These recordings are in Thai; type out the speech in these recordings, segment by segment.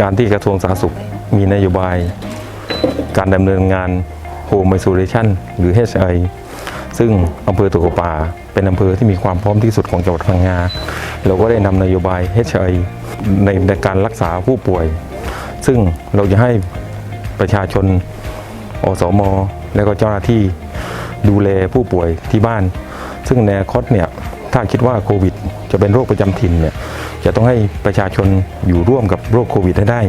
การที่กระทรวงสาธารณสุขมีนโยบาย การดำเนินงาน Home Isolation หรือ HI ซึ่งอำเภอตุกป่า เป็นอำเภอที่มีความพร้อมที่สุดของจังหวัดพังงา เราก็ได้นำนโยบาย HI ในในการรักษาผู้ป่วย ซึ่งเราจะให้ประชาชน อสม และก็เจ้าหน้าที่ดูแลผู้ป่วยที่บ้าน ซึ่งในอนาคตเนี่ยถ้าคิดว่าโควิด จะเป็นโรคประจำถิ่นเนี่ยจะต้องให้ประชาชนอยู่ร่วมกับโรคโควิดให้ได้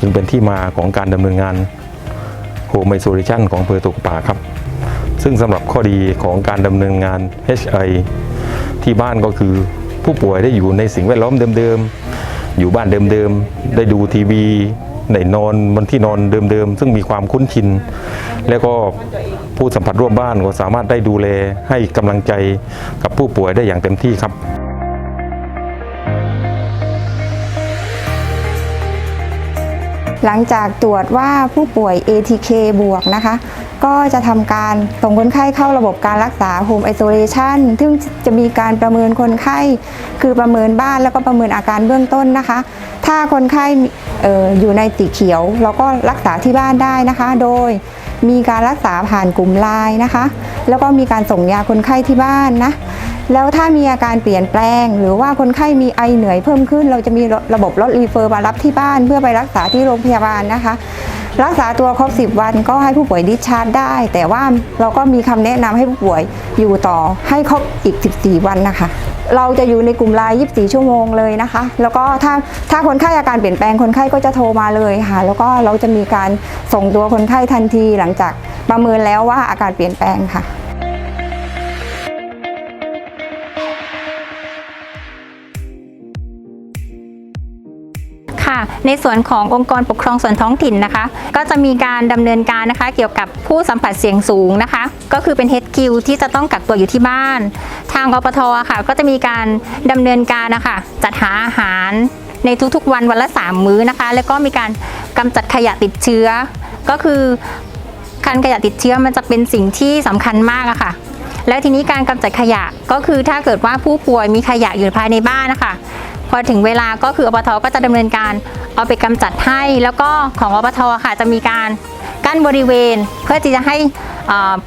จึงเป็นที่มาของการดำเนินงานโฮมไอโซเลชันของอำเภอตุกป่าครับ ซึ่งสำหรับข้อดีของการดำเนินงาน HI ที่บ้านก็คือผู้ป่วยได้อยู่ในสิ่งแวดล้อมเดิมๆ อยู่บ้านเดิมๆ ได้ดูทีวีได้นอนบนที่นอนเดิมๆ ซึ่งมีความคุ้นชิน แล้วก็ผู้สัมผัสร่วมบ้านก็สามารถได้ดูแลให้กำลังใจกับผู้ป่วยได้อย่างเต็มที่ครับ หลังจากตรวจว่าผู้ป่วย ATK บวกนะคะ ก็จะทำการส่งคนไข้เข้าระบบการรักษา Home Isolation ซึ่งจะมีการประเมินคนไข้ คือประเมินบ้านแล้วก็ประเมินอาการเบื้องต้นนะคะ ถ้าคนไข้อออยู่ในสีเขียว เราก็รักษาที่บ้านได้นะคะ โดยมีการรักษาผ่านกลุ่มไลน์นะคะ แล้วก็มีการส่งยาคนไข้ที่บ้านนะ แล้วถ้ามีอาการเปลี่ยนแปลง หรือว่าคนไข้มีไอเหนื่อยเพิ่มขึ้น เราจะมีระบบรถรีเฟอร์มารับที่บ้าน เพื่อไปรักษาที่โรงพยาบาลนะคะ รักษาตัวครบ 10 วันก็ให้ผู้ป่วยดิชาร์จได้ แต่ว่าเราก็มีคำแนะนำให้ผู้ป่วยอยู่ต่อให้ครบอีก 14 วันนะคะเราจะอยู่ในกลุ่มไลน์24 ชั่วโมงเลยนะคะ แล้วก็ถ้าถ้าคนไข้อาการเปลี่ยนแปลงคนไข้ก็จะโทรมาเลยค่ะ แล้วก็เราจะมีการส่งตัวคนไข้ทันทีหลังจากประเมินแล้วว่าอาการเปลี่ยนแปลงค่ะ ค่ะ ในส่วนขององค์กรปกครองส่วนท้องถิ่นนะคะ ก็จะมีการดำเนินการนะคะ เกี่ยวกับผู้สัมผัสเสี่ยงสูงนะคะ ก็คือเป็น HQ ที่จะต้องกักตัวอยู่ที่บ้าน ทางอปทอค่ะ ก็จะมีการดำเนินการนะคะจัดหาอาหารในทุกๆวันวันละ 3 มื้อนะคะ แล้วก็มีการกำจัดขยะติดเชื้อ ก็คือการขยะติดเชื้อมันจะเป็นสิ่งที่สำคัญมากอะค่ะ แล้วทีนี้การกำจัดขยะก็คือถ้าเกิดว่าผู้ป่วยมีขยะอยู่ภายในบ้านนะคะ พอถึงเวลาก็คืออปทก็จะดำเนินการเอาไปกำจัดให้ แล้วก็ของอปทค่ะจะมีการกั้นบริเวณ เพื่อที่จะให้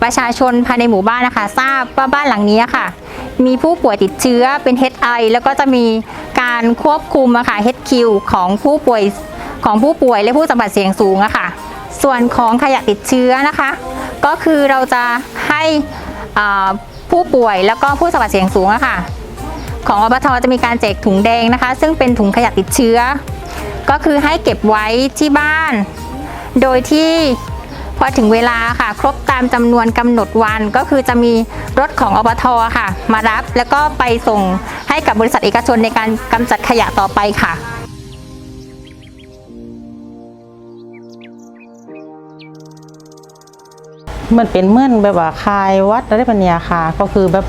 ประชาชนภายในหมู่บ้านนะคะ ทราบว่าบ้านหลังนี้ค่ะ มีผู้ป่วยติดเชื้อเป็น HI แล้วก็จะมีการควบคุมอะค่ะ HQ ของผู้ป่วยของผู้ป่วยและผู้สัมผัสเสี่ยงสูงอะค่ะ ส่วนของขยะติดเชื้อนะคะ ก็คือเราจะให้ผู้ป่วยแล้วก็ผู้สัมผัสเสี่ยงสูงอะค่ะ ของอบทจะมีการแจกถุงแดงนะคะ ซึ่งเป็นถุงขยะติดเชื้อ ก็คือให้เก็บไว้ที่บ้าน โดยที่พอถึงเวลาค่ะ ครบตามจำนวนกำหนดวันก็คือจะมีรถของอบทค่ะ มารับแล้วก็ไปส่งให้กับบริษัทเอกชนในการกำจัดขยะต่อไปค่ะมันเป็นเหมื่อนแบบว่าคลายวัดอะไรปัญญาค่ะ ก็คือแบบ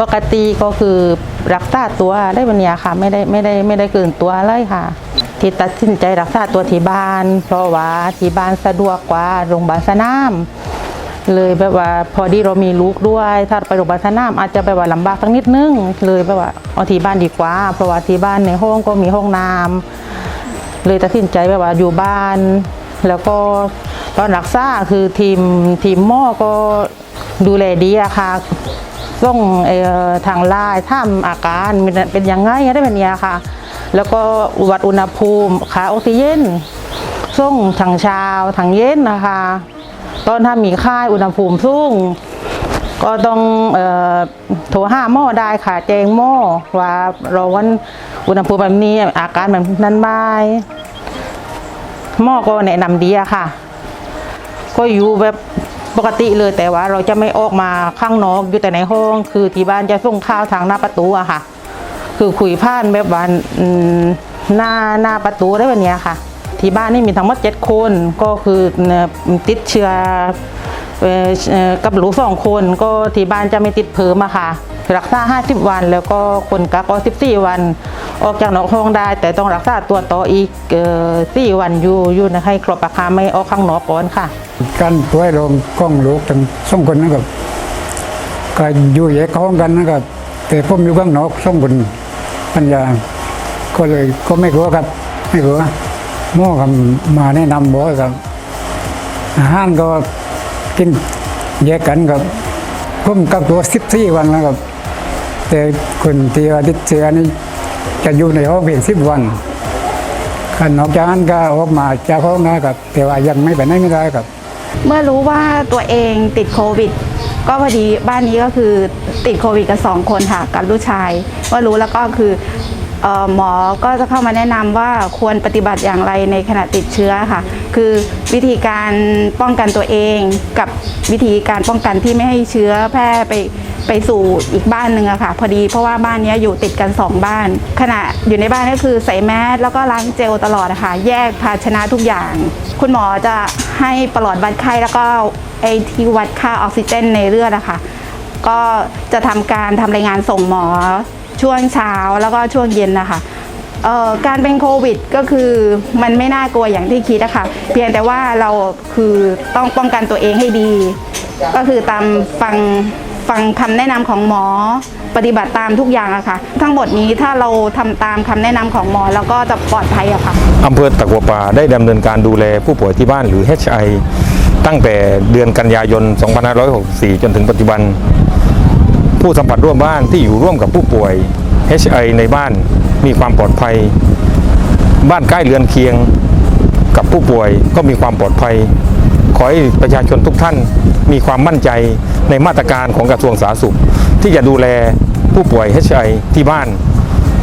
ปกติก็คือรักษาตัวได้ปัญญาค่ะ ไม่ได้ไม่ได้ไม่ได้เกินตัวเลยค่ะ ที่ตัดสินใจรักษาตัวที่บ้าน เพราะว่าที่บ้านสะดวกกว่าโรงพยาบาลสนามเลยแบบว่าพอดีเรามีลูกด้วย ถ้าไปโรงพยาบาลสนามอาจจะแบบว่าลำบากสักนิดนึง เลยแบบว่าเอาที่บ้านดีกว่า เพราะว่าที่บ้านในห้องก็มีห้องน้ำเลยตัดสินใจแบบว่าอยู่บ้าน แล้วก็ตอนรักษาคือทีมทีมหมอก็ดูแลดีอะค่ะ ส่งทางไลน์ถามอาการเป็นยังไงได้แบบนี้ค่ะ แล้วก็วัดอุณหภูมิค่าออกซิเจนส่งทางเช้าทางเย็นนะคะตอนถ้ามีค่ายอุณหภูมิสูงก็ต้องโทรห้าหม้อได้ค่ะแจ้งหม้อว่าเราวันอุณหภูมิแบบนี้อาการแบบนั้นบายหม้อก็แนะนำดีอะค่ะ ก็อยู่แบบ ปกติเลยแต่ว่าเราจะไม่ออกมาข้างนอกอยู่แต่ในห้อง คือที่บ้านจะส่งข้าวทางหน้าประตูอะค่ะ คือคุยผ่านแบบว่าหน้าหน้าประตูได้แบบนี้ค่ะ ที่บ้านนี่มีทั้งหมดเจ็ดคนก็คือติดเชื้อเอ่อเอ่อกับหลูสองคนก็ที่บ้านจะไม่ติดเพิ่มอะค่ะ รักษา 50 วัน แล้วก็คนกักก็14 วัน ออกจากนอกห้องได้ แต่ต้องรักษาตัวต่ออีกเอ่อ4วันอยู่อยู่นะให้ครบราคาไม่ออกข้างนอกก่อนค่ะกันตัวให้ลงกล้องลูกทั้งสองคนนะครับก็อยู่แยกห้องกันนะครับแต่ผมอยู่ข้างนอกสองคนปัญญา ก็เลยก็ไม่กลัวครับไม่กลัวหม้อกับมาแนะนำบอกกับอาหารก็กินแยกกันกับผมกับตัวสิบสี่วันแล้วครับ แต่คนที่ว่าติดเชื้อนี่จะอยู่ในห้องเพียงสิบวันขันออกจากนั้นก็ออกมาจากห้องนะครับ แต่ว่ายังไม่ไปไหนไม่ได้ครับ เมื่อรู้ว่าตัวเองติดโควิด ก็พอดีบ้านนี้ก็คือติดโควิดกันสองคนค่ะกับลูกชายเมื่อรู้แล้วก็คือเอ่อหมอก็จะเข้ามาแนะนำว่าควรปฏิบัติอย่างไรในขณะติดเชื้อค่ะ คือวิธีการป้องกันตัวเองกับวิธีการป้องกันที่ไม่ให้เชื้อแพร่ไป ไปสู่อีกบ้านหนึ่งอะค่ะ พอดีเพราะว่าบ้านนี้อยู่ติดกันสองบ้าน ขณะอยู่ในบ้านก็คือใส่แมสแล้วก็ล้างเจลตลอดนะคะแยกภาชนะทุกอย่าง คุณหมอจะให้ปลอดวัดไข้แล้วก็ไอที่วัดค่าออกซิเจนในเลือดอะค่ะก็จะทำการทำรายงานส่งหมอช่วงเช้าแล้วก็ช่วงเย็นนะคะการเป็นโควิดก็คือมันไม่น่ากลัวอย่างที่คิดอะคะเพียงแต่ว่าเราคือต้องป้องกันตัวเองให้ดี ก็คือตามฟัง ฟังคำแนะนำของหมอปฏิบัติตามทุกอย่างอะค่ะ ทั้งหมดนี้ถ้าเราทำตามคำแนะนำของหมอแล้วก็จะปลอดภัยอะค่ะอำเภอตะกัวป่าได้ดำเนินการดูแลผู้ป่วยที่บ้านหรือ HI ตั้งแต่เดือนกันยายน 2564 จนถึงปัจจุบัน ผู้สัมผัสร่วมบ้านที่อยู่ร่วมกับผู้ป่วย HI ในบ้านมีความปลอดภัย บ้านใกล้เรือนเคียงกับผู้ป่วยก็มีความปลอดภัย ขอให้ประชาชนทุกท่านมีความมั่นใจในมาตรการของกระทรวงสาธารณสุข ที่จะดูแลผู้ป่วย HI ที่บ้าน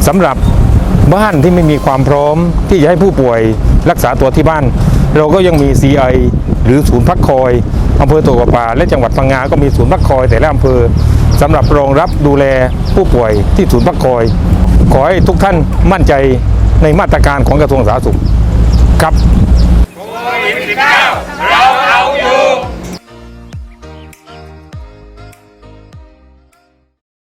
สำหรับบ้านที่ไม่มีความพร้อมที่จะให้ผู้ป่วยรักษาตัวที่บ้าน เราก็ยังมี CI หรือศูนย์พักคอยอำเภอตัวกป่าและจังหวัดพังงาก็มีศูนย์พักคอยแต่ละอำเภอสำหรับรองรับดูแลผู้ป่วยที่ศูนย์พักคอย ขอให้ทุกท่านมั่นใจในมาตรการของกระทรวงสาธารณสุขครับโควิด19เรา